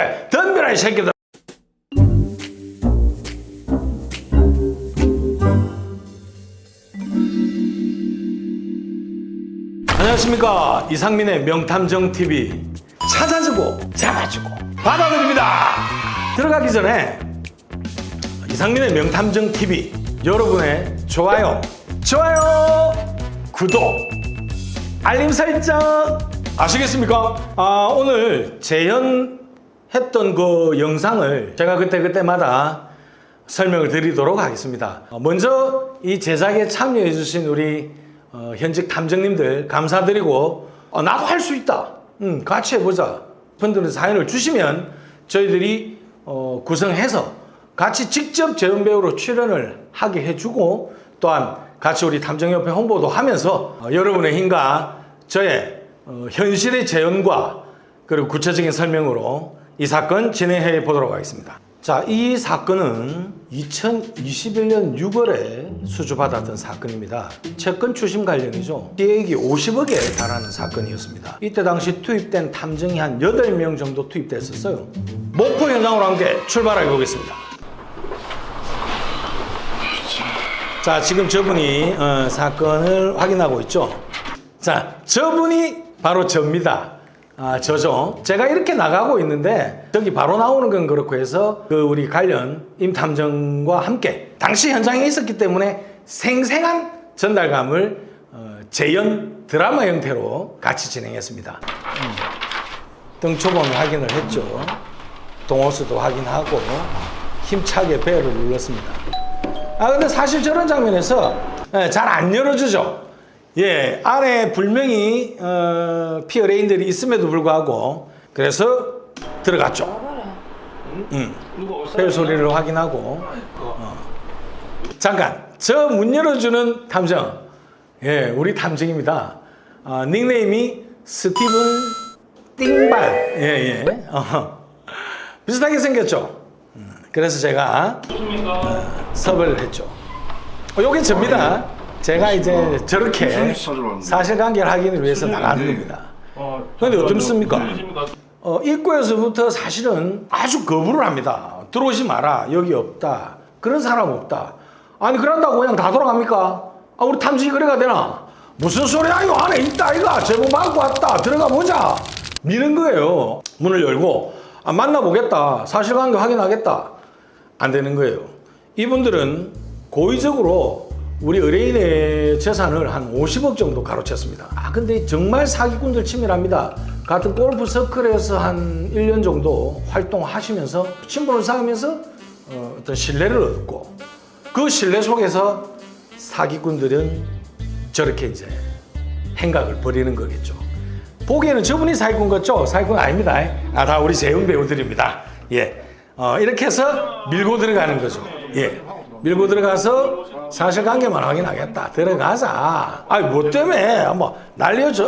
새끼야. 덤벼라 이 새끼들. 안녕하십니까. 이상민의 명탐정 TV 찾아주고 잡아주고. 받아드립니다. 들어가기 전에 이상민의 명탐정 TV 여러분의 좋아요 좋아요 구독 알림 설정. 아시겠습니까? 아 오늘 재현 했던 그 영상을 제가 그때 그때마다 설명을 드리도록 하겠습니다. 어, 먼저 이 제작에 참여해 주신 우리 어, 현직 탐정님들 감사드리고 어, 나도 할 수 있다. 음, 같이 해보자. 분들은 사연을 주시면 저희들이 어, 구성해서 같이 직접 재연 배우로 출연을 하게 해주고 또한 같이 우리 탐정협회 홍보도 하면서 어, 여러분의 힘과 저의 어, 현실의 재연과 그리고 구체적인 설명으로 이 사건 진행해 보도록 하겠습니다. 자, 이 사건은 2021년 6월에 수주받았던 사건입니다. 채권 추심 관련이죠. 계획이 50억에 달하는 사건이었습니다. 이때 당시 투입된 탐정이 한 8명 정도 투입됐었어요. 목포 현장으로 함께 출발해 보겠습니다. 자, 지금 저분이 어, 사건을 확인하고 있죠. 자, 저분이 바로 저입니다. 아, 저죠. 제가 이렇게 나가고 있는데 저기 바로 나오는 건 그렇고 해서 그 우리 관련 임탐정과 함께 당시 현장에 있었기 때문에 생생한 전달감을 어, 재연 드라마 형태로 같이 진행했습니다. 음. 등초본 확인을 했죠. 동호수도 확인하고 힘차게 배를 눌렀습니다. 아 근데 사실 저런 장면에서 잘 안 열어주죠. 예, 안에 분명히 어, 피어 레인들이 있음에도 불구하고 그래서 들어갔죠. 음, 벨 소리를 확인하고 어. 잠깐 저 문 열어주는 탐정, 예, 우리 탐정입니다. 아, 닉네임이 스티븐 띵발, 예, 예, 어. 비슷하게 생겼죠. 음, 그래서 제가 어, 섭외를 했죠. 어, 여기 접니다. 제가 이제 저렇게 사실관계를 확인을 위해서 나가는 겁니다. 근데 어떻습니까? 어, 입구에서부터 사실은 아주 거부를 합니다. 들어오지 마라. 여기 없다. 그런 사람 없다. 아니, 그런다고 그냥 다 돌아갑니까? 아, 우리 탐지기 그래가 되나? 무슨 소리야? 이 안에 있다, 이가. 제보 받고 왔다. 들어가 보자. 미는 거예요. 문을 열고, 아, 만나보겠다. 사실관계 확인하겠다. 안 되는 거예요. 이분들은 고의적으로 우리 의뢰인의 재산을 한 50억 정도 가로챘습니다. 아, 근데 정말 사기꾼들 치밀합니다. 같은 골프 서클에서 한 1년 정도 활동하시면서 친분을 쌓으면서 어, 어떤 신뢰를 얻고 그 신뢰 속에서 사기꾼들은 저렇게 이제 행각을 벌이는 거겠죠. 보기에는 저분이 사기꾼 같죠? 사기꾼 아닙니다. 아, 다 우리 재훈 배우들입니다. 예. 어, 이렇게 해서 밀고 들어가는 거죠. 예. 밀고 들어가서 사실관계만 확인하겠다. 들어가자. 아이, 뭐 때문에? 뭐, 날려줘.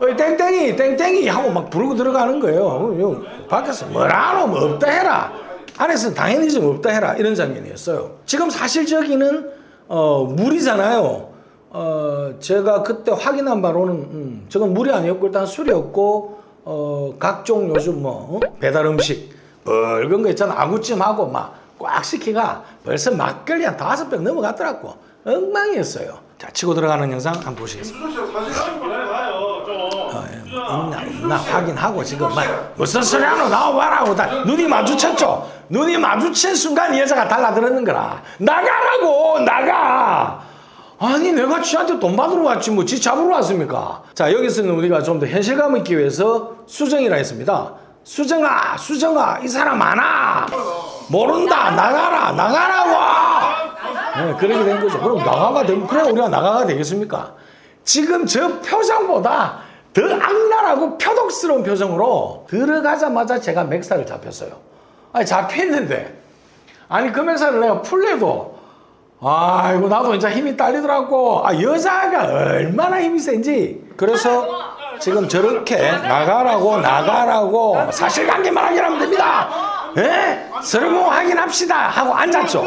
어이, 땡땡이, 땡땡이 하고 막 부르고 들어가는 거예요. 어, 밖에서 뭐라노, 뭐 없다 해라. 안에서 당연히 좀 없다 해라. 이런 장면이었어요. 지금 사실 저기는, 어, 물이잖아요. 어, 제가 그때 확인한 바로는, 음, 저건 물이 아니었고, 일단 술이었고, 어, 각종 요즘 뭐, 어? 배달 음식, 붉은 거 있잖아. 아구찜하고 막, 꽉 시키가 벌써 막걸리 한 다섯 병 넘어갔더라고. 엉망이었어요. 자, 치고 들어가는 영상 한번 보시겠습니다. 어, 예, 있나 없나 확인하고 지금 막 무슨 소리 하노 나와봐라 하고 다 눈이 마주쳤죠. 눈이 마주친 순간 이 여자가 달라들었는 거라. 나가라고 나가. 아니 내가 지한테 돈 받으러 왔지 뭐 지 잡으러 왔습니까? 자 여기서는 우리가 좀 더 현실감 있기 위해서 수정이라 했습니다. 수정아 수정아 이 사람 많아. 모른다 나가라 나가라고. 네, 그렇게 된 거죠. 그럼 나가가 되면 그래 우리가 나가가 되겠습니까? 지금 저 표정보다 더 악랄하고 표독스러운 표정으로 들어가자마자 제가 맥살을 잡혔어요. 아니 잡혔는데 아니 그 맥살을 내가 풀래도 아이고 나도 이제 힘이 딸리더라고. 아 여자가 얼마나 힘이 센지. 그래서 지금 저렇게 나가라고 나가라고 사실관계만 확인하면 됩니다. 예? 서로 확인합시다 하고 앉았죠.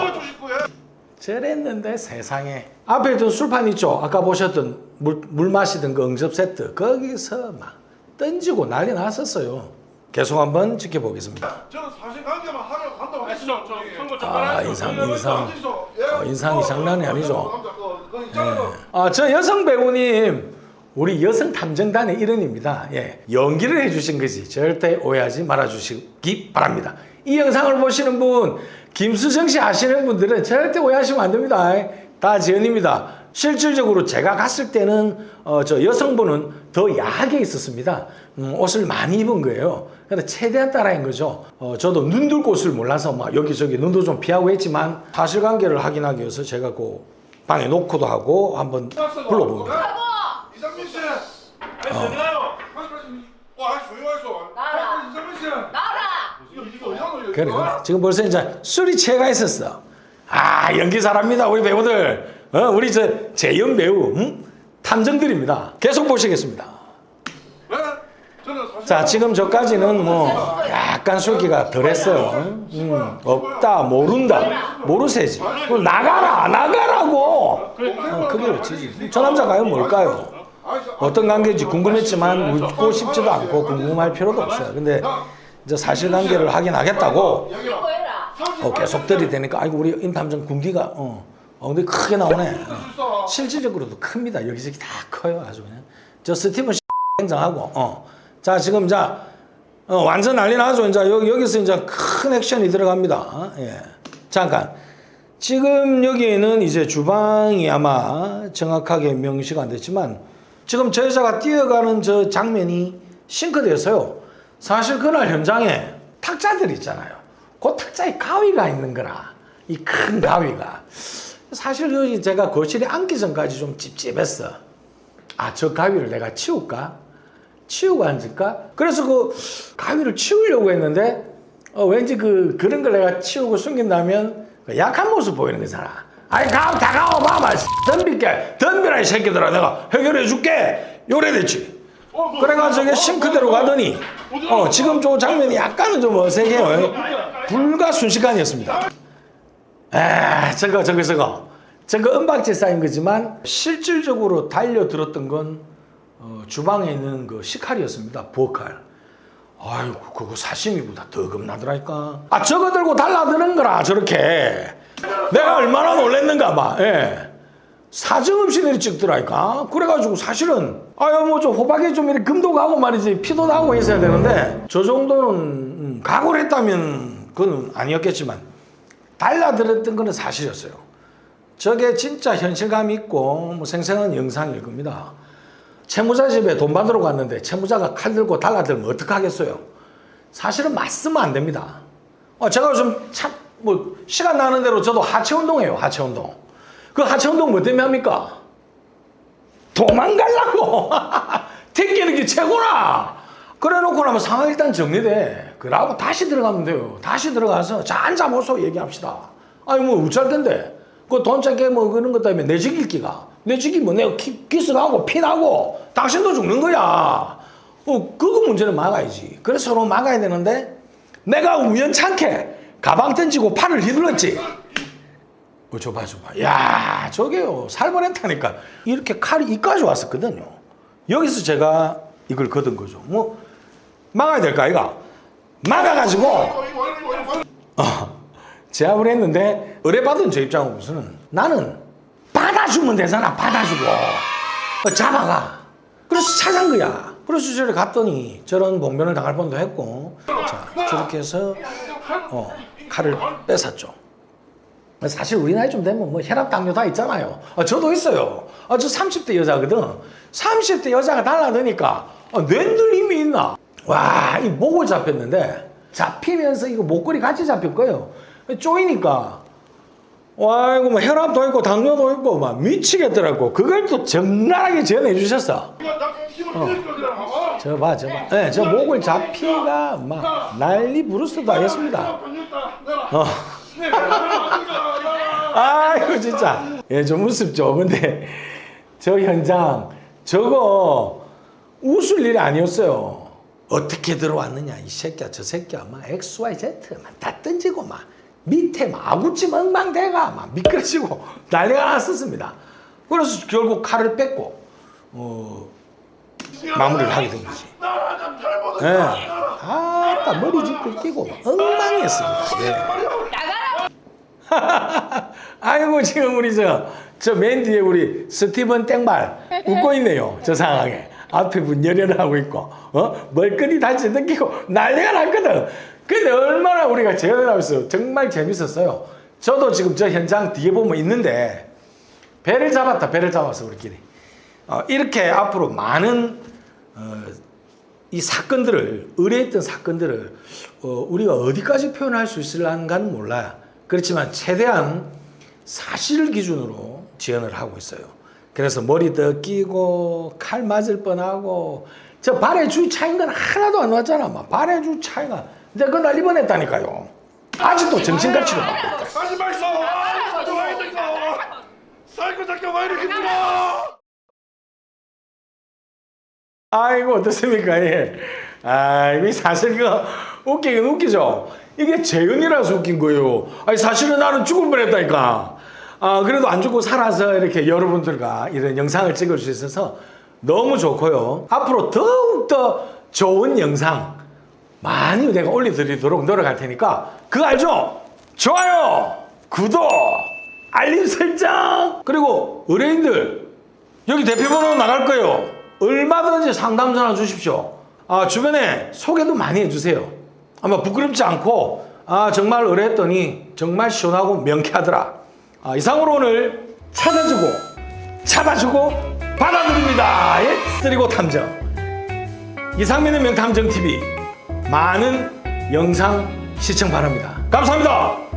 저랬는데 세상에 앞에 둔 술판 있죠 아까 보셨던 물, 물 마시던 그 응접 세트 거기서 막 던지고 난리 났었어요 계속 한번 지켜보겠습니다. 저는 사실관계만 하려고 한다고 아시죠? 저 선거 아, 적발하죠. 인상, 인상. 예. 어, 인상이 장난이 아니죠. 남자 그, 그 있잖아요. 아, 저 여성 배우님, 우리 여성 탐정단의 일원입니다. 예. 연기를 해주신 거지. 절대 오해하지 말아주시기 바랍니다. 이 영상을 보시는 분, 김수정 씨 아시는 분들은 절대 오해하시면 안 됩니다. 다 지연입니다. 실질적으로 제가 갔을 때는 어, 저 여성분은 더 야하게 있었습니다. 음, 옷을 많이 입은 거예요. 근데 최대한 따라한 거죠. 어, 저도 눈둘 곳을 몰라서 막 여기저기 눈도 좀 피하고 했지만 사실관계를 확인하기 위해서 제가 그 방에 놓고도 하고 한번 불러봅니다. 이상민 씨. 아니. 와, 아니 조용하소. 나라. 이상민 씨. 나라! 이거 이거 이상민 씨. 그래, 그래. 지금 벌써 이제 술이 취해가 있었어. 아, 연기 잘합니다. 우리 배우들. 어, 우리 저 재연 배우, 응? 탐정들입니다. 계속 보시겠습니다. 네? 저는 사실 자, 지금 저까지는 뭐 약간 술기가 덜했어요. 음, 없다, 모른다, 모르세지. 그럼 나가라, 나가라고. 어, 그게 그렇지. 저 남자 과연 뭘까요? 어떤 관계인지 궁금했지만 묻고 싶지도 않고 궁금할 필요도 없어요. 근데 이제 사실관계를 확인하겠다고! 어, 계속 들이대니까 아이고 우리 임탐정 군기가 어, 엉덩이 크게 나오네. 어. 실질적으로도 큽니다. 여기저기 다 커요. 아주 그냥. 저 스티븐 행정하고 어. 자 지금 자 어, 완전 난리 나죠. 이제 여기, 여기서 이제 큰 액션이 들어갑니다. 예. 잠깐. 지금 여기에는 이제 주방이 아마 정확하게 명시가 안 됐지만 지금 저 여자가 뛰어가는 저 장면이 싱크대였어요. 사실 그날 현장에 탁자들 있잖아요. 그 탁자에 가위가 있는 거라. 이 큰 가위가. 사실 여기 제가 거실에 앉기 전까지 좀 찝찝했어. 아, 저 가위를 내가 치울까? 치우고 앉을까? 그래서 그 가위를 치우려고 했는데 어, 왠지 그 그런 걸 내가 치우고 숨긴다면 그 약한 모습 보이는 거잖아. 아이 가 다가와 봐봐 덤빌게 덤비라 이 새끼들아 내가 해결해 줄게 요래 됐지. 그래가지고 저게 싱크대로 가더니 어 지금 저 장면이 약간은 좀 어색해요. 불과 순식간이었습니다. 에 저거 저거 저거 저거 은박지 쌓인 거지만 실질적으로 달려들었던 건 어, 주방에 있는 그 식칼이었습니다. 부엌칼. 아이고 그거 사시미보다 더 겁나더라니까. 아 저거 들고 달라드는 거라 저렇게. 내가 얼마나 놀랬는가 봐. 예. 사정없이 내리 찍더라니까. 그래가지고 사실은 아유 뭐 좀 호박에 좀 이렇게 금도 가고 말이지 피도 나고 있어야 되는데 저 정도는 음, 각오를 했다면 그건 아니었겠지만 달라들었던 거는 사실이었어요. 저게 진짜 현실감 있고 뭐 생생한 영상일 겁니다. 채무자 집에 돈 받으러 갔는데 채무자가 칼 들고 달라들면 어떡하겠어요? 사실은 맞으면 안 됩니다. 어, 제가 좀 참, 뭐, 시간 나는 대로 저도 하체 운동해요, 하체 운동. 그 하체 운동 뭐 때문에 합니까? 도망가려고! 택기는 게 최고라! 그래 놓고 나면 상황 일단 정리돼. 그러고 다시 들어가면 돼요. 다시 들어가서 자, 앉아보소 얘기합시다. 아니, 뭐, 우짤 텐데. 그돈 짧게 뭐 그런 것 때문에 내 죽일 기가. 내 죽이 뭐 내가 기, 기스나고 피나고 당신도 죽는 거야. 어, 그거 문제는 막아야지. 그래서 서로 막아야 되는데 내가 우연찮게 가방 던지고 팔을 휘둘렀지. 어, 줘봐, 줘봐. 야, 저게요. 살벌 했다니까. 이렇게 칼이 이까지 왔었거든요. 여기서 제가 이걸 거둔 거죠. 뭐, 막아야 될까, 이가? 막아가지고, 어, 제압을 했는데 의뢰받은 저 입장으로서는 나는 받아주면 되잖아 받아주고 어, 잡아가 그래서 찾은 거야 그래서 저를 갔더니 저런 봉변을 당할 뻔도 했고 자 저렇게 해서 어, 칼을 뺏었죠 사실 우리 나이 좀 되면 뭐 혈압 당뇨 다 있잖아요 아, 저도 있어요 아, 저 30대 여자거든 30대 여자가 달라드니까 아, 뇌들 힘이 있나 와 이 목을 잡혔는데 잡히면서 이거 목걸이 같이 잡힐 거예요 쪼이니까 와이고 뭐 혈압도 있고 당뇨도 있고 막 미치겠더라고 그걸 또 적나라하게 전해 주셨어. 봐봐. 저 봐, 저 봐. 네, 저 목을 잡히가 막 난리 부르스도 하겠습니다. 어. 아이고 진짜. 예, 좀 우습죠. 근데 저 현장 저거 웃을 일이 아니었어요. 어떻게 들어왔느냐 이 새끼야 저 새끼야 막 X, Y, Z 막다 던지고 막 밑에 막 아구찜 엉망대가 막 미끄러지고 난리가 났었습니다. 그래서 결국 칼을 뺏고 어, 마무리를 하게 된 거지. 예. 아, 나갔다가 머리 짚고 끼고 엉망이었습니다. 예. 아이고 지금 우리 저저 맨 뒤에 우리 스티븐 땡발 웃고 있네요. 저 상황에 앞에 문 열연을 하고 있고 어 멀끈이 다시 느끼고 난리가 났거든. 근데 얼마나 우리가 있어요. 정말 재밌었어요. 저도 지금 저 현장 뒤에 보면 있는데 배를 잡았다 배를 잡았어 우리끼리. 어, 이렇게 앞으로 많은 어, 이 사건들을 의뢰했던 사건들을 어, 우리가 어디까지 표현할 수 있을란가는 몰라요. 그렇지만 최대한 사실을 기준으로 지원을 하고 있어요. 그래서 머리 더 끼고 칼 맞을 뻔하고 저 발의 주 차인 건 하나도 안 왔잖아. 막 발의 주 차이가 내가 그날 입원했다니까요. 아직도 정신가치를 받고 있다. 하지 말소. 아, 좋아야 될까? 사이코 새끼가 왜 이렇게 들어? 아이고 어떻습니까? 예. 아, 이거 사실 그 웃기긴 웃기죠. 이게 재연이라서 웃긴 거예요. 아니 사실은 나는 죽을 뻔했다니까. 아 그래도 안 죽고 살아서 이렇게 여러분들과 이런 영상을 찍을 수 있어서 너무 좋고요. 앞으로 더욱 더 좋은 영상 많이 내가 올려드리도록 노력할 테니까 그거 알죠? 좋아요, 구독, 알림 설정 그리고 의뢰인들 여기 대표번호 나갈 거예요. 얼마든지 상담 전화 주십시오. 아, 주변에 소개도 많이 해주세요. 아마 부끄럽지 않고, 아, 정말 의뢰했더니 정말 시원하고 명쾌하더라. 아, 이상으로 오늘 찾아주고, 잡아주고, 받아드립니다. 예? 쓰리고 탐정. 이상민의 명탐정TV. 많은 영상 시청 바랍니다. 감사합니다.